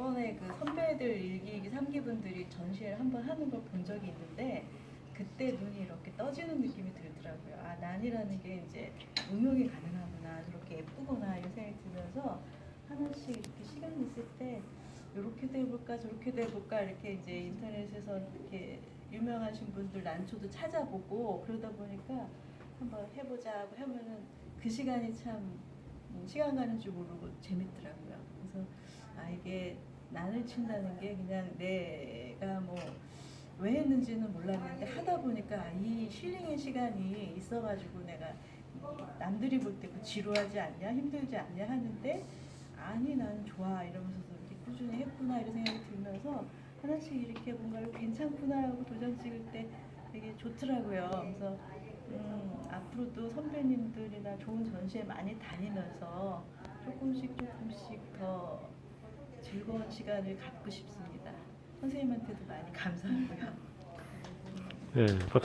저번에 그 선배들 일기 3기 분들이 전시회를 한 번 하는 걸 본 적이 있는데 그때 눈이 이렇게 떠지는 느낌이 들더라고요. 아 난이라는 게 이제 응용이 가능하구나, 저렇게 예쁘구나 이런 생각이 들면서 하나씩 이렇게 시간 있을 때 이렇게도 해볼까 저렇게도 해볼까 이렇게 이제 인터넷에서 이렇게 유명하신 분들 난초도 찾아보고 그러다 보니까 한번 해보자 하고 하면은 그 시간이 참 음, 시간 가는 줄 모르고 재밌더라고요. 그래서 아 이게 난을 친다는 게 그냥 내가 뭐 왜 했는지는 몰랐는데 하다 보니까 아, 이 힐링의 시간이 있어가지고 내가 남들이 볼 때 그 지루하지 않냐 힘들지 않냐 하는데 아니 나는 좋아 이러면서도 이렇게 꾸준히 했구나 이런 생각이 들면서 하나씩 이렇게 뭔가 괜찮구나 하고 도장 찍을 때 되게 좋더라고요. 그래서 음, 앞으로도 선배님들이나 좋은 전시회 많이 다니면서 조금씩 조금씩 더 즐거운 시간을 갖고 싶습니다. 선생님한테도 많이 감사하고요. 예,